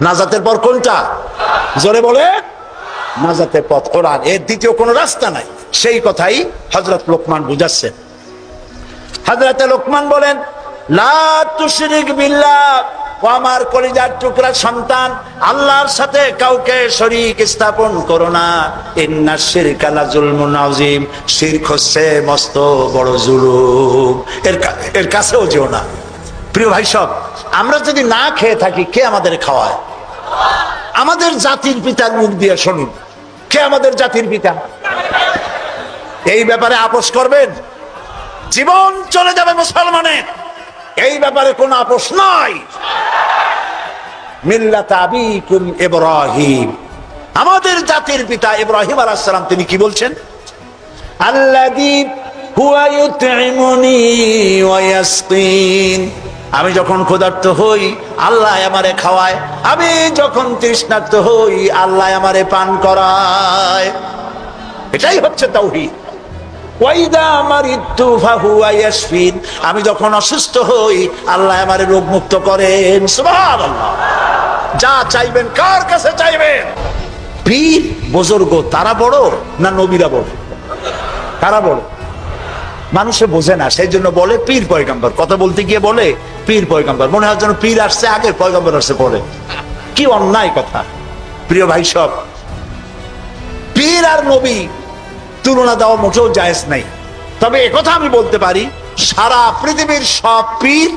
নাজাতের পর কোনটা? জোরে বলে। নাজাতের পথ, কোরআন। এর দ্বিতীয় কোনো রাস্তা নাই। সেই কথাই হজরত লোকমান বুঝাচ্ছেন। হজরতে লোকমান বলেন ও আমার কলিজার টুকরা সন্তান, আল্লাহর সাথে কাউকে শরীক স্থাপন করো না। ইন্না শিরকা লা যুলমুন আযীম। হচ্ছে মস্ত বড় জুলুম। এর এর কাছেও যেও না। প্রিয় ভাই সব, আমরা যদি না খেয়ে থাকি, কে আমাদের খাওয়ায়? আমাদের জাতির পিতার মুখ দিয়ে শুনুন। কে আমাদের জাতির পিতা? এই ব্যাপারে আপোষ করবেন? জীবন চলে যাবে মুসলমানের। এই ব্যাপারে কোন আপোষ নাই। ইব্রাহিম। আমাদের জাতির পিতা ইব্রাহিম আলাইহিস সালাম, তিনি কি বলছেন? আল্লাযী হুয়া ইউতইমুনি ওয়া ইয়াসকিন। আমি যখন ক্ষুধার্ত হই, আল্লাহ আমারে খাওয়ায়। আমি যখন তৃষ্ণার্ত হই, আল্লাহ আমারে পান করায়। এটাই হচ্ছে তাওহীদ। আমি যখন অসুস্থ হই, আল্লাহ আমারে রোগ মুক্ত করেন যা চাইবেন, কার কাছে চাইবেন? পীর, বুজুর্গ, তারা বড় না নবীরা বড়? কারা বড়। মানুষে বোঝে না সেই জন্য বলে পীর পয়গাম্বর। কথা বলতে গিয়ে বলে পীর পয়গাম্বর। মনে হয় যেন পীর আসছে আগে পয়গাম্বর আসছে পরে কি অন্যায় কথা। প্রিয় ভাই সব, পীর আর নবী তুলনা দেওয়া মোটেও জায়েজ নাই। তবে একথা আমি বলতে পারি, সারা পৃথিবীর সব পীর,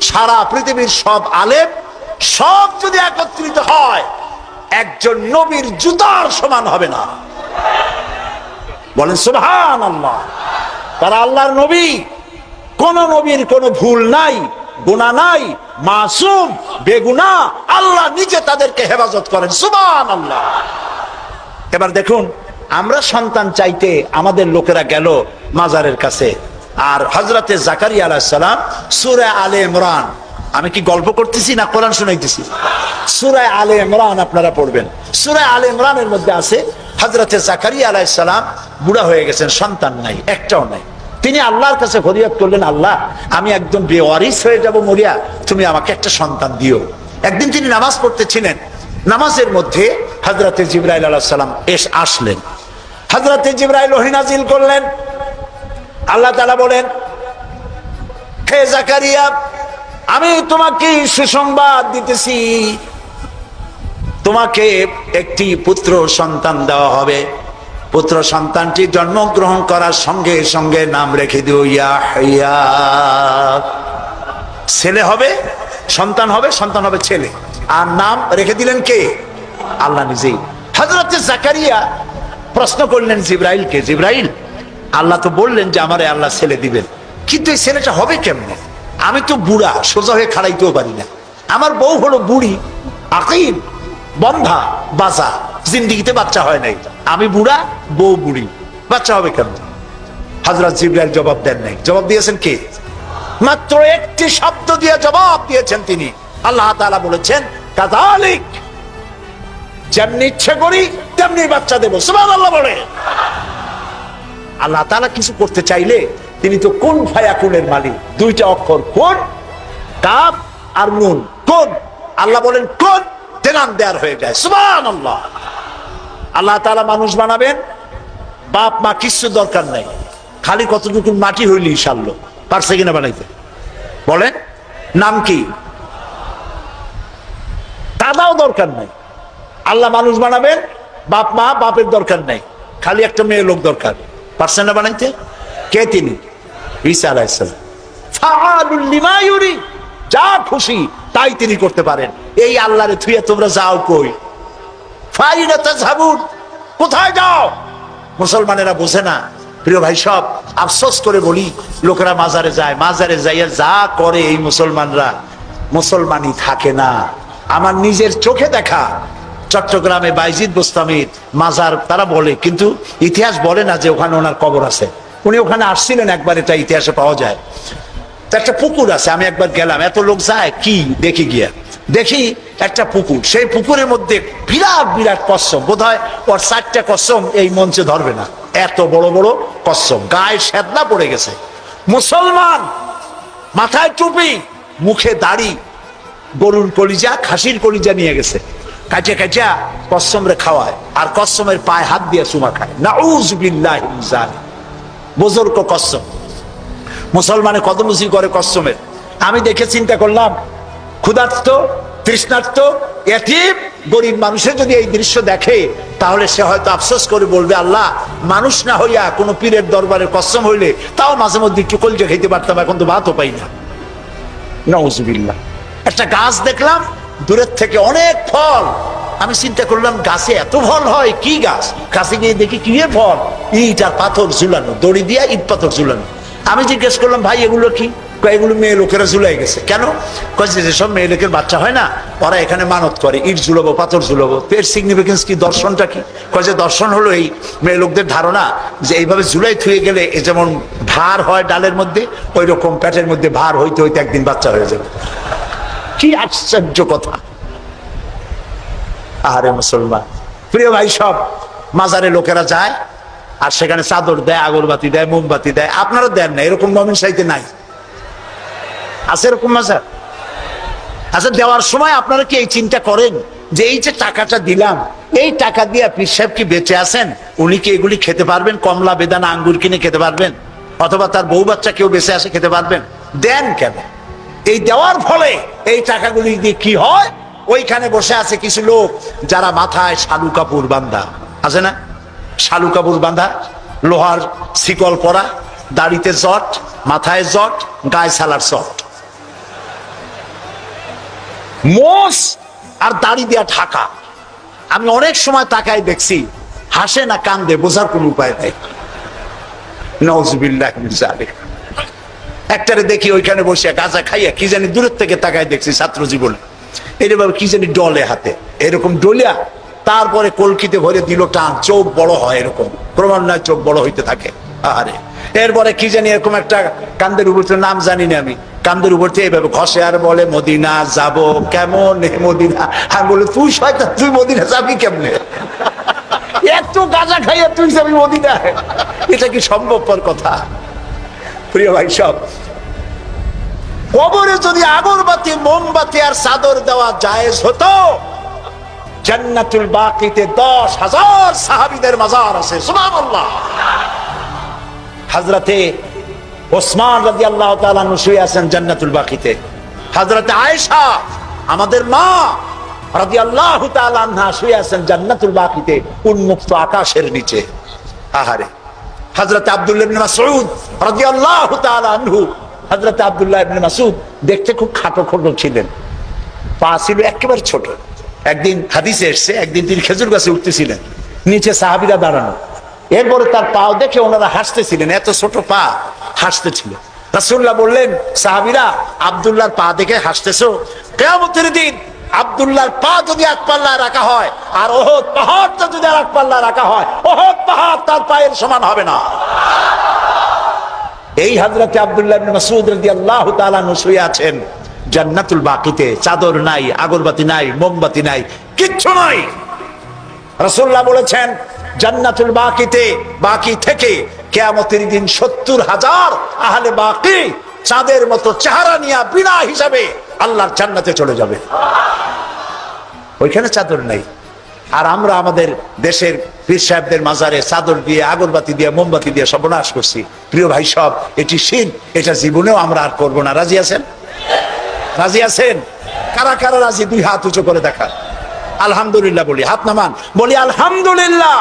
সারা পৃথিবীর সব আলেম, সব যদি একত্রিত হয়, একজন নবীর জুতার সমান হবে না। বলেন সুবহান আল্লাহ তারা আল্লাহর নবী। কোন নবীর কোনো ভুল নাই গুণা নাই, মাসুম, বেগুনা, আল্লাহ নিজে তাদেরকে হেফাজত করেন। সুবহান আল্লাহ এবার দেখুন, আমরা সন্তান চাইতে আমাদের লোকেরা গেল মাজারের কাছে। আর হজরতে জাকারি আলাহিসাল্লাম সুরে আলে ইমরান, আমি কি গল্প করতেছি না কোরআন শুনাইতেছি? সুরায় আলে ইমরান আপনারা পড়বেন। সুরায় আলে ইমরানের মধ্যে আছে হজরতে জাকারিয়া আলাইসালাম বুড়া হয়ে গেছেন, সন্তান নাই, একটাও নাই। তিনি আল্লাহর কাছে ফরিয়াদ করলেন, আল্লাহ, আমি একদম বেওয়ারিস হয়ে যাব মরিয়া, তুমি আমাকে একটা সন্তান দিও। একদিন তিনি নামাজ পড়তেছিলেন। নামাজের মধ্যে হজরতে জিব্রাইল আলাহ সাল্লাম এস আসলেন। হজরতে জিব্রাইল ওহিনাজিল করলেন। আল্লাহ তালা বলেন, হে জাকারিয়া, আমি তোমাকে সুসংবাদ দিতেছি। তোমাকে একটি পুত্র সন্তান দেওয়া হবে। পুত্র সন্তানটি জন্মগ্রহণ করার সঙ্গে সঙ্গে নাম রেখে দিও, ইয়া ছেলে হবে, সন্তান হবে সন্তান হবে ছেলে। আর নাম রেখে দিলেন কে? আল্লাহ নিজেই। হজরত জাকারিয়া প্রশ্ন করলেন জিব্রাইলকে, জিব্রাইল, আল্লাহ তো বললেন যে আমারে আল্লাহ ছেলে দিবেন। কিন্তু এই ছেলেটা হবে কেমনে? আমি তো বুড়া, সোজা হয়ে খাড়াইতেও পারি না। আমার বউ হলো বুড়ি আকিম বন্ধা, বাজা, জিন্দিগিতে বাচ্চা হয় নাই। আমি বুড়া, বউ বুড়ি। বাচ্চা হবে কেন? হজরত জিব্রাইল জবাব দেন নাই। জবাব দিয়েছেন কে? মাত্র একটি শব্দ দিয়ে জবাব দিয়েছেন তিনি। আল্লাহ তাআলা বলেছেন, কাযালিক, যেমনি ইচ্ছে করি, তেমনি বাচ্চা দেবো। সুবহানাল্লাহ বলে। আল্লাহ তাআলা কিছু করতে চাইলে তিনি তো কোন ফায়াকুনের মালিক? দুইটা অক্ষর, কোন কাপ আর নুন। কোন? আল্লাহ বলেন, কোন? দেনান দেয়ার হয়ে যায়। সুবহানাল্লাহ। আল্লাহ তাআলা মানুষ বানাবেন, বাপ, মা কিচ্ছু দরকার নাই। খালি কতটুকু মাটি হইলি সারলো। পারছে কিনা বানাইতে? বলেন, নাম কি? দাদাও দরকার নাই। আল্লাহ মানুষ বানাবেন, বাপ, মা, বাপের দরকার নাই। খালি একটা মেয়ে লোক দরকার। পারছেন না বানাইতে? কে তিনি? ঈসা আলাইসালাম। যা খুশি তাই তিনি করতে পারেন। এই আল্লাহরে থুয়ে তোমরা যাও কই? কোথায় যাও? মুসলমানেরা বোঝে না। প্রিয় ভাই, সব আফসোস করে বলি, লোকেরা মাজারে যায়, মাজারে যাইয়া যা করে এই মুসলমানরা, মুসলমানই থাকে না। আমার নিজের চোখে দেখা, চট্টগ্রামে বাইজিদ বোস্তামির মাজার, তারা বলে, কিন্তু ইতিহাস বলে না যে ওখানে ওনার কবর আছে। উনি ওখানে আসছিলেন একবার, এটা ইতিহাসে পাওয়া যায়। তো একটা পুকুর আছে, আমি একবার গেলাম, এত লোক যায়, কি? দেখি গিয়া। দেখি একটা পুকুর, সেই পুকুরের মধ্যে বিরাট বিরাট কচ্ছম বোধ হয় ওর চারটা কচ্ছম এই মঞ্চে ধরবে না। এত বড় বড় কচ্ছম গায়ে সেদনা পড়ে গেছে। মুসলমান, মাথায় টুপি, মুখে দাড়ি, গরুর কলিজা, খাসির কলিজা নিয়ে গেছে। কাচা কাচা কসমরে খাওয়ায়, আর কসমের পায়ে হাত দিয়ে চুমা খায়। যালিক। বুজুর্গ কসম মুসলমানে কদমুসি করে কসমের? আমি দেখে চিন্তা করলাম, ক্ষুধার্ত, তৃষ্ণার্ত এটিম গরিব মানুষের যদি এই দৃশ্য দেখে, তাহলে সে হয়তো আফসোস করে বলবে, আল্লাহ, মানুষ না হইয়া কোনো পীরের দরবারে কসম হইলে তাও মাঝে মধ্যে একটু কলজে খাইতে পারতাম, এখন তো ভাতও পাই না। একটা গাছ দেখলাম, দূরের থেকে অনেক ফল। আমি চিন্তা করলাম, গাছে এত ফল হয়, কি গাছ? গাছে গিয়ে দেখি, কি ফল? ইট আর পাথর ঝুলানো, দড়ি দিয়া ইট পাথর ঝুলানো। আমি জিজ্ঞেস করলাম, ভাই, এগুলো কি? এগুলো মেয়ে লোকেরা ঝুলাই গেছে। কেন? কয়েছে যেসব মেয়ে লোকের বাচ্চা হয় না, ওরা এখানে মানত করে, ইট ঝুলবো, পাথর ঝুলবো। এর সিগনিফিকেন্স কি? দর্শনটা কি? কয়, যে দর্শন হলো এই মেয়ে লোকদের ধারণা যে এইভাবে ঝুলাই থুয়ে গেলে যেমন ভার হয় ডালের মধ্যে ওই রকম পেটের মধ্যে ভার হইতে হইতে একদিন বাচ্চা হয়ে যাবে। কি আশ্চর্য কথা। আরে মুসলমান, প্রিয় ভাই, সব মাজারে লোকেরা যায় আর সেখানে চাদর দেয়, আগরবাতি দেয়, মোমবাতি দেয়। আপনারা দেন না এরকম মমিন সাইতে নাই। আছে এরকম মাজার আচ্ছা দেওয়ার সময় আপনারা কি এই চিন্তা করেন যে এই যে টাকাটা দিলাম, এই টাকা দিয়ে পীর সাহেব কি বেঁচে আছেন? উনি কি এগুলি খেতে পারবেন? কমলা, বেদানা, আঙ্গুর কিনে খেতে পারবেন? অথবা তার বউ বাচ্চা কেউ বেঁচে আসে খেতে পারবেন? দেন কেন? এই দেওয়ার ফলে এই টাকাগুলি দিয়ে কি হয়? ওইখানে বসে আছে কিছু লোক যারা মাথায় শালু কাপুর বান্ধা। আছে না? শালু কাপড় বান্ধা লোহার শিকল পরা, দাড়িতে জট, মাথায় জট, গায়ে সালার চট মোষ আর দাড়ি দেয়া ঢাকা। আমি অনেক সময় তাকায় দেখছি, হাসে না কান্দে, বোঝার কোন উপায় নাই। নজবিল্লাহ একটারে দেখি ওইখানে বসে, গাঁজা খাইয়া কি জানি দূরের থেকে তাকাই দেখছি ছাত্র জীবনে এরকম কি জানি ডলে হাতে। এরকম ডলিয়া তারপরে কলকিতে ভরে দিল টান। চোখ বড় হয় এরকম। ক্রমান্বয়ে চোখ বড় হইতে থাকে। আরে এরপরে কি জানি এরকম একটা কান্দের উপর নাম জানি না আমি, কান্দের উপর থেকে এইভাবে ঘষে আর বলে, মদিনা যাব কেমন মদিনা? আমি বলে, তুই শয়তান, তুই মদিনা যাবি কেমনে? এত গাঁজা খাইয়া তুই যাবি মদিনা এটা কি সম্ভবপর কথা? প্রিয় ভাই সব, কবরে যদি আগরবাতি, মোমবাতি আর চাদর দেওয়া জায়েজ হতো জান্নাতুল বাকিতে দশ হাজার সাহাবিদের মাজার আছে, সুবহানাল্লাহ। হাজরাতে ওসমান রাজি আল্লাহ তাআলা শুয়ে আছেন জান্নাতুল বাকিতে। হাজরাতে আয়েশা, আমাদের মা রাজি আল্লাহ শুয়ে আছেন জান্নাতুল বাকিতে, উন্মুক্ত আকাশের নিচে। আহারে। হজরত আব্দুল্লাহ ইবনে আব্দুল্লাহ ইবনে দেখতে খুব খাটো খোটো ছিলেন। পা ছিল একেবারে ছোট। একদিন হাদিসে এসছে, একদিন তিনি খেজুর গাছে উঠতেছিলেন, নিচে সাহাবিরা দাঁড়ানো। এরপরে তার পাও দেখে ওনারা হাসতেছিলেন, এত ছোট পা, হাসতেছিল। রাসূলুল্লাহ বললেন, সাহাবিরা, আব্দুল্লাহর পা দেখে হাসতেছো? কেয়ামতের দিন আব্দুল্লাহর পা যদি এক পাল্লায় রাখা হয়, আর ওহদ পাহাড়টা যদি আর এক পাল্লায় রাখা হয়, ওহদ পাহাড় তার পায়ের সমান হবে না। এই হাজরতে আবদুল্লাহ ইবনে মাসউদ রাদিয়াল্লাহু তাআলা শুয়ে আছেন। জান্নাতুল বাকিতে, চাদর নাই, আগরবাতি নাই, মোমবাতি নাই, কিচ্ছু নাই। রাসূলুল্লাহ বলেছেন, জান্নাতুল বাকিতে, বাকি থেকে কেয়ামতের দিন সত্তর হাজার আহলে বাকি চাঁদের মতো চেহারা নিয়ে বিনা হিসাবে আল্লাহর জান্নাতে চলে যাবে। ওইখানে চাদর নাই। আর আমরা আমাদের দেশের পীর সাহেবদের মাজারে চাদর দিয়ে, আগরবাতি দিয়ে, মোমবাতি দিয়ে সর্বনাশ করছি। প্রিয় ভাই সব, এটি সিন এটা জীবনেও আমরা আর করব না। রাজি আছেন? রাজি আছেন? কারা কারা রাজি? দুই হাত উঁচু করে দেখা। আলহামদুলিল্লাহ বলি, হাত নামান। বলি, আলহামদুলিল্লাহ।